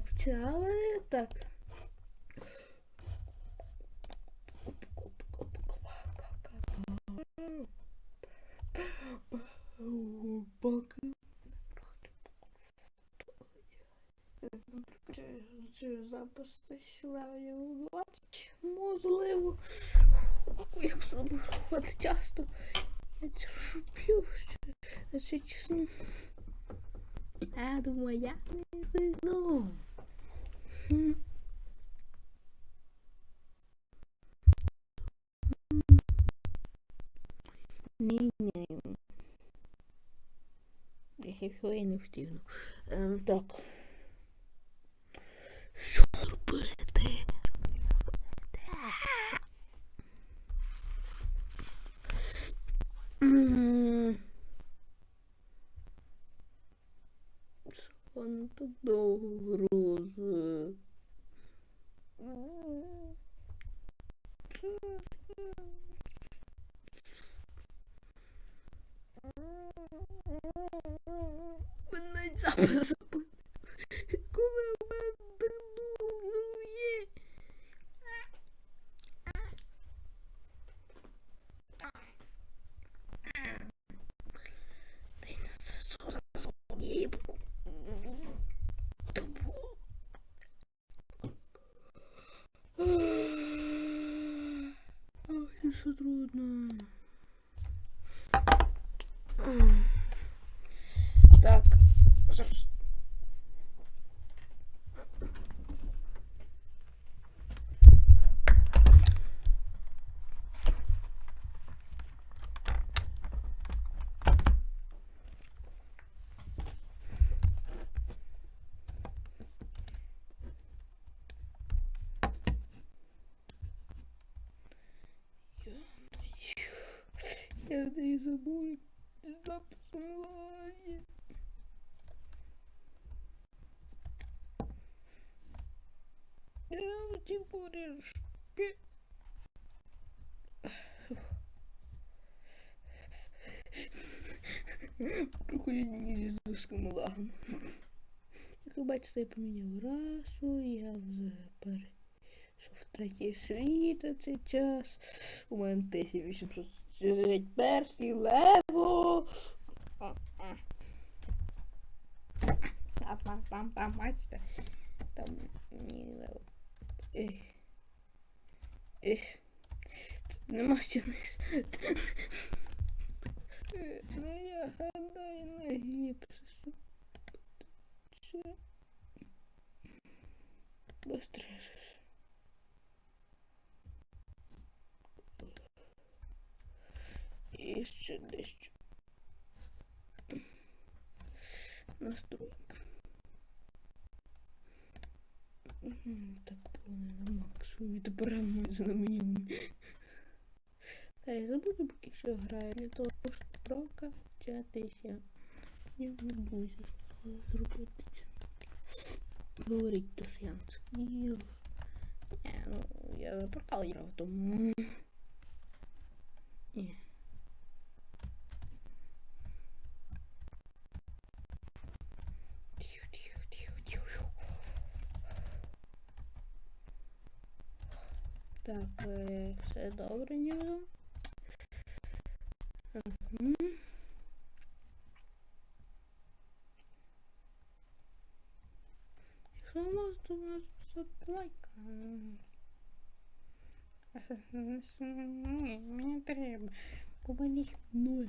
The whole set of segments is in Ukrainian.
починали. Так. Поки. Чи запусти сілаю? Можливо. Якщо от часто я терплю, що якщо чесно. Я думаю, я не зайду. Ні, ні. Якщо я не встигну. Так. Що Сон тут довго грузи. Мене запис онлайн. Я ти будеш. Приходять мені зі зв'язком лагом. Як ви бачите, я поміняв расу, я вже перейшов в третій світ на цей час. У мене 1841 лево. Там, там, там, там, бачите? Там ні лево. Нема стіни. Ну я гадаю на гіпс. Це. Быстрее. І ще дещо. Настройка. Так повне на максимум. Ми на. Та я забуду, поки що граю. Не то просто прокачатися. Я не дуже стала зробити це. Говорить, то що я. Не, ну, я за портал грав, тому... Ні. Так, е, все добре, ніби. Мгм. Якщо ви можете мене поставити лайк. м. Ні, мені треба. В мене їх нуль.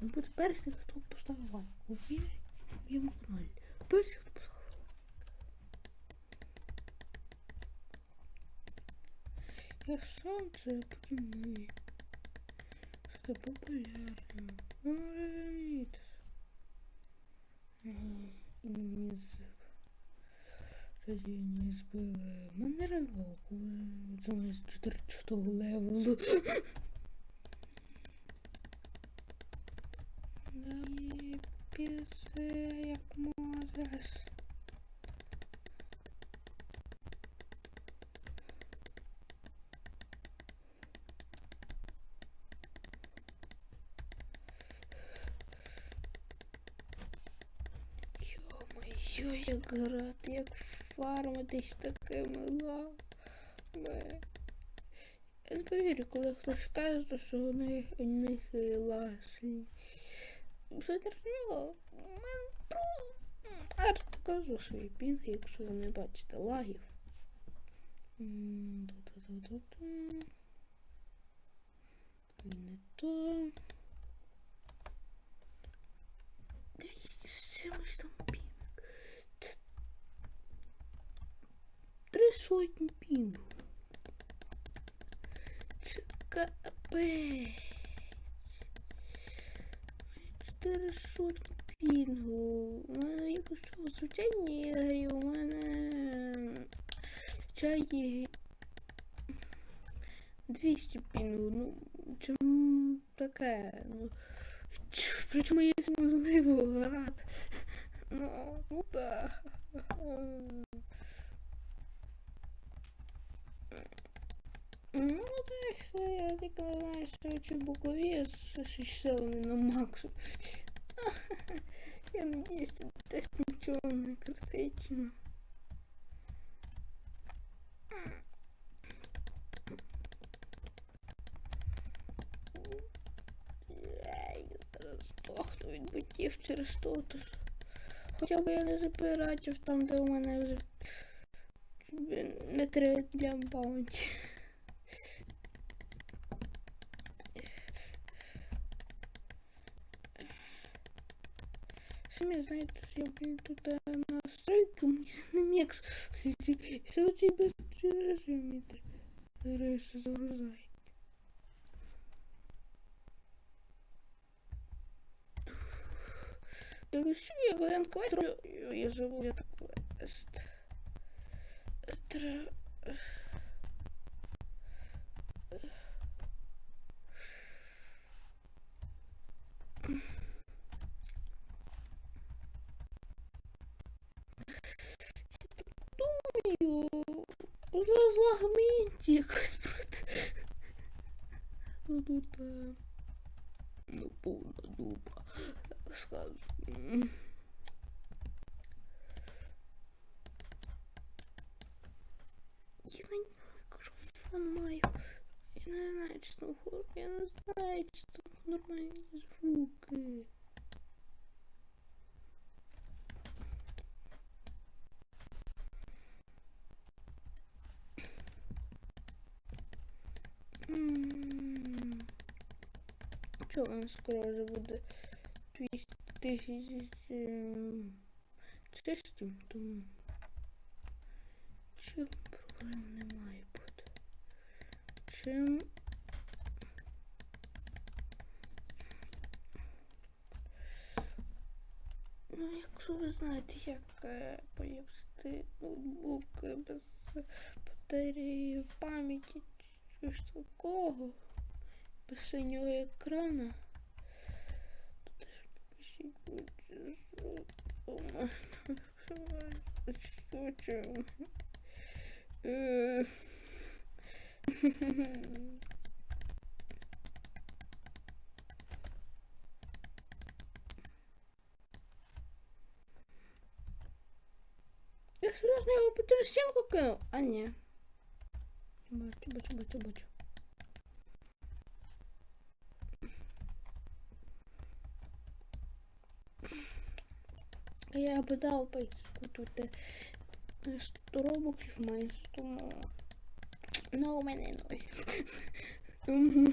Ну, буде перший, хто поставив лайк. У мене в моєму каналі. Перший, хто поставив лайк. Я сам це розумію. Це популярно. Ну, розумієте. І мені з... Тоді не збили. Мене ранок. Це моє 14 левелу. Дай піси, як можеш. Грати, як фармитись такими лавами. Я не повірю, коли хтось каже, що у них, у них ласні. Все терпіло. Я покажу свої пінги, якщо ви не бачите лагів. М, Не то. 200 з чимось там пінг. Три сотні пінгу. Це капець. Чотири сотні пінгу. У мене якось в звичайній грі у мене чай 200 пінгу. Ну, чому таке? Ну, причому є неможливо грати. Ну, ну так. Ну, так, я тільки знаю, що що вони на максу. Я надіюсь, що десь нічого не критично. Здохну від бутів через то. Хоча б я не запиратів там, де у мене вже не три для баунті. Самі знаєте, що я блін, тут е, настройки мені не мікс. Все оці без режимі. Зараз загрузай. Якщо я один квест роблю, я живу я квест. Треба... лагменті якось проти. Ну тут е, ну повна дупа, так скажу. М. Я на мікрофон маю. Я не знаю, чи там хор, я не знаю, чи там нормальні звуки. Чого у скоро вже буде? 200 тисяч ем, тому чим проблем не має бути. Чим? Ну, якщо ви знаєте, як е, появити ноутбук е, без батареї пам'яті чи щось такого, без синього екрана, то теж напишіть будь що у мене що чим. Е, Я серйозно його по через стінку кинув? А ні. Бачу, бачу, бачу, бачу. Я би дав пайку купити е, 100 робоксів тому... Ну, у мене нуль.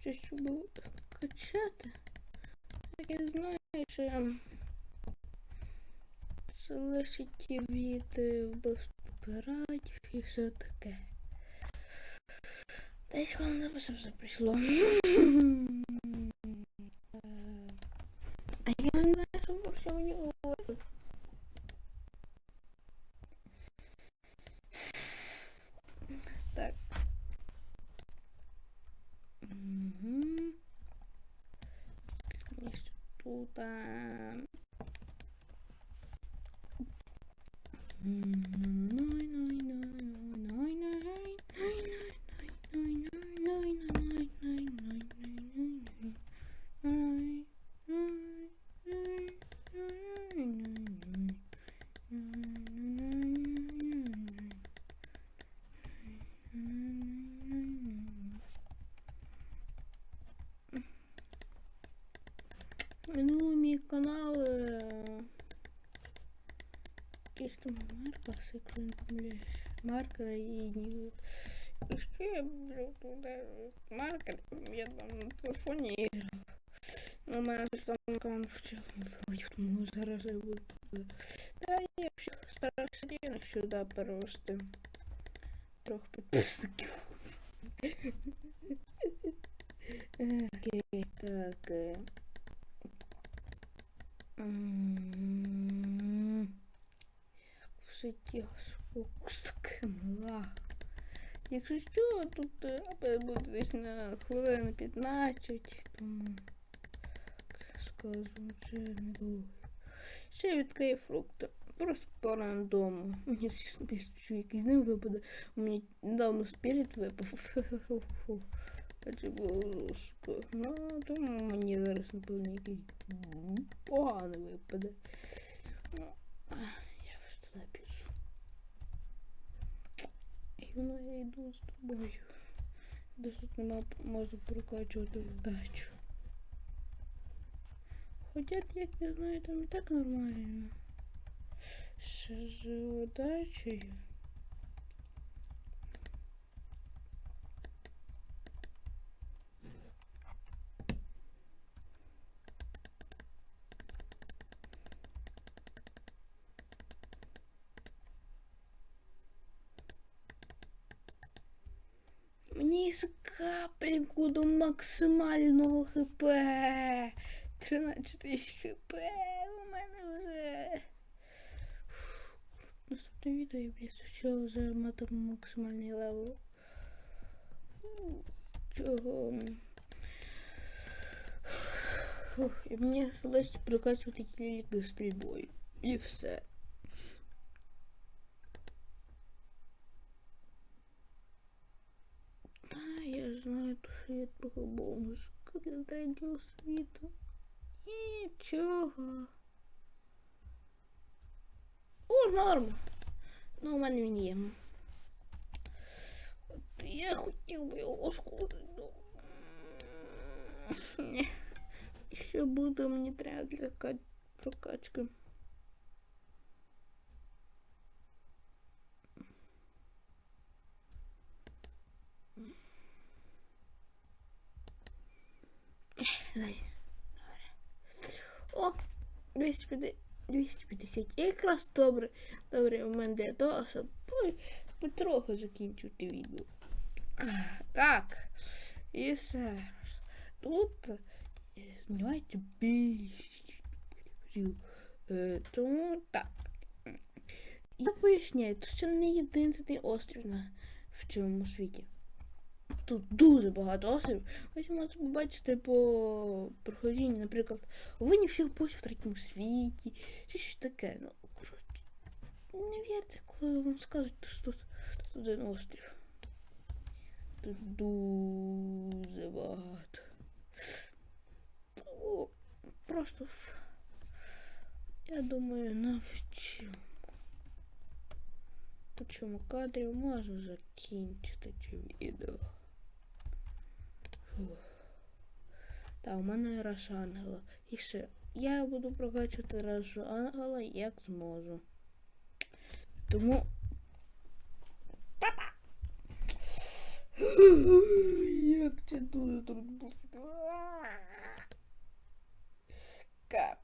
знаю, як ще щоб качати. Я знаю, що я залишить від е, вбивств пиратів і все таке. Десь коли записав все прийшло. А я не знаю, що про що мені niistä puhutaan. Mm. Минулий мій канал. е, Якийсь там Маркерс, якщо не помиляюсь. Маркера і Ньют. І що я беру туди? Маркер, я там на телефоні грав. Ну, у мене ж там аккаунт в цілому великий, тому зараз я буду. Та я всіх стараюся рівно сюди перевести. Трьох підписників. Якщо що, тут е, апет буде десь на хвилину 15, тому скажу, це недовго. Ще відкрию фрукти. Просто по рандому. Мені пісню якийсь з ним випаде. У мене недавно спіріт випав. Це було жорстко. Ну, тому мені зараз, напевно, якийсь поганий випаде. Ну, я ось туди піду. І ну, я йду з тобою. Десь тут нема можна прокачувати вдачу. Хоча, як не знаю, там і так нормально. Ще з удачею. Мені з до максимального хп. 13 тисяч хп у мене вже. Наступне відео я що вже матиму максимальний левел. Чого? Фух, і мені залишить прокачувати тільки стрільбою. І все. знаю, що я трохи бомжка для третього світу. Нічого. О, норм. Ну, у мене він є. От я хотів би його схожити. Ні. Що буде мені треба для ка- прокачки? Дай. О, 250, 250. Якраз добре. Добре у мене для того, щоб потроху закінчити відео. Так. І зараз. Тут е, знімайте більше. Е, Тому так. Я поясняю, це не єдиний острів на в цьому світі. Тут дуже багато островів. Ось ви можете побачити по проходінню, наприклад, винні всіх бочь в третьому світі, чи щось таке. Ну, коротше, не вірте, коли вам скажуть, що тут, один острів. Тут дуже багато. Ну, просто я думаю, навчу. У цьому кадрі можу закінчити це відео. Та, у мене раша ангела. І все. Я буду прокачувати рашу ангела як зможу. Тому. Папа! Як це дуже буде. Кап.